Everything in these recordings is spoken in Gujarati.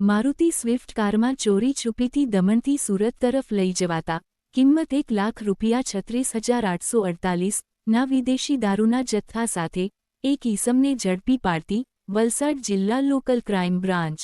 મારુતિ સ્વિફ્ટ કારમાં ચોરી છુપીથી દમણથી સુરત તરફ લઈ જવાતા. કિંમત એક લાખ રૂપિયા છત્રીસ હજાર આઠસો અડતાલીસ ના વિદેશી દારૂના જથ્થા સાથે એક ઈસમને ઝડપી પાડતી વલસાડ જિલ્લા લોકલ ક્રાઇમ બ્રાન્ચ.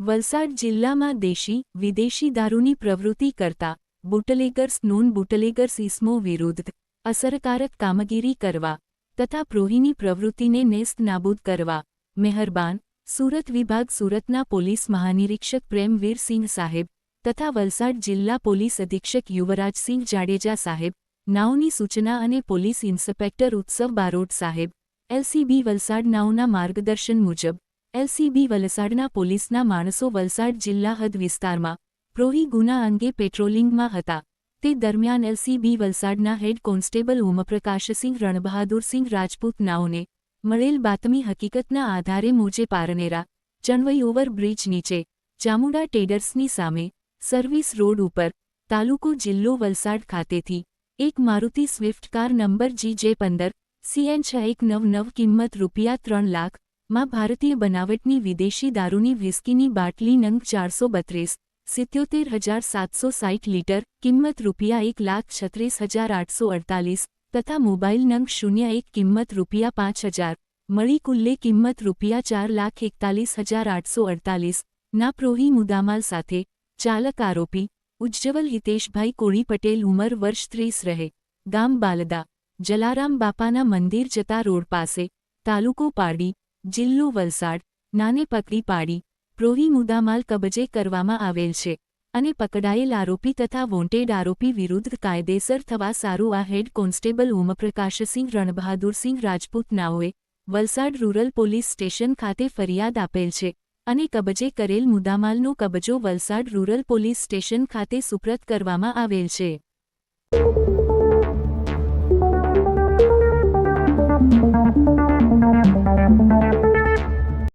વલસાડ જિલ્લામાં દેશી, વિદેશી દારૂની પ્રવૃત્તિ કરતા બુટલેગર્સ નોન બુટલેગર્સ ઇસમો વિરુદ્ધ અસરકારક કામગીરી કરવા તથા પ્રોહીની પ્રવૃત્તિને નેસ્ત નાબૂદ કરવા. મહેરબાન. સુરત વિભાગ સુરતના પોલીસ મહાનિરીક્ષક પ્રેમવીર સિંહ સાહેબ તથા વલસાડ જિલ્લા પોલીસ અધિક્ષક યુવરાજસિંહ જાડેજા સાહેબ, નાઓની સૂચના અને પોલીસ ઇન્સ્પેક્ટર ઉત્સવ બારોટ સાહેબ, એલસીબી વલસાડ નાઓના માર્ગદર્શન મુજબ, એલસીબી વલસાડના પોલીસના માણસો વલસાડ જિલ્લા હદ વિસ્તારમાં, પ્રોહી ગુના અંગે પેટ્રોલિંગમાં હતા. તે દરમિયાન એલસીબી વલસાડના હેડ કોન્સ્ટેબલ ઓમપ્રકાશસિંહ રણબહાદુરસિંહ રાજપૂત નાઓને મળેલ બાતમી હકીકતના આધારે મોજે પારનેરા ચણવઈ ઓવરબ્રિજ નીચે ચામુંડા ટેડર્સની સામે સર્વિસ રોડ ઉપર તાલુકો જિલ્લો વલસાડ ખાતેથી એક Maruti swift car number G J પંદર સીએન છ એક નવ નવ કિંમત રૂપિયા ત્રણ લાખમાં ભારતીય બનાવટની વિદેશી દારૂની વ્હિસ્કીની બાટલી નંગ ચારસો બત્રીસ સિત્યોતેર હજાર સાતસો સાઠ લીટર, કિંમત રૂપિયા એક લાખ છત્રીસ હજાર આઠસો અડતાલીસ તથા મોબાઈલ નંગ શૂન્ય એક કિંમત રૂપિયા પાંચ હજાર. મળી કુલ્લે કિંમત રૂપિયા ચાર લાખ એકતાલીસ હજાર આઠસો અડતાલીસ. ના પ્રોહી મુદામાલ સાથે. ચાલક આરોપી. ઉજ્જવલ હિતેશભાઈ કોળી પટેલ ઉંમર વર્ષ ત્રીસ રહે. ગામ બાલદા. જલારામ બાપાના મંદિર જતા રોડ પાસે. તાલુકો પાડી જિલ્લો વલસાડ. નાને પકડી પાડી. પ્રોહી મુદામાલ કબજે કરવામાં આવેલ છે અને પકડાયેલ આરોપી તથા વોન્ટેડ આરોપી વિરુદ્ધ કાયદેસર થવા સારું આ હેડ કોન્સ્ટેબલ ઓમપ્રકાશસિંહ રણબહાદુરસિંહ રાજપૂત નાઓએ વલસાડ રૂરલ પોલીસ સ્ટેશન ખાતે ફરિયાદ આપેલ છે અને કબજે કરેલ મુદ્દામાલનો કબજો વલસાડ રૂરલ પોલીસ સ્ટેશન ખાતે સુપ્રત કરવામાં આવેલ છે.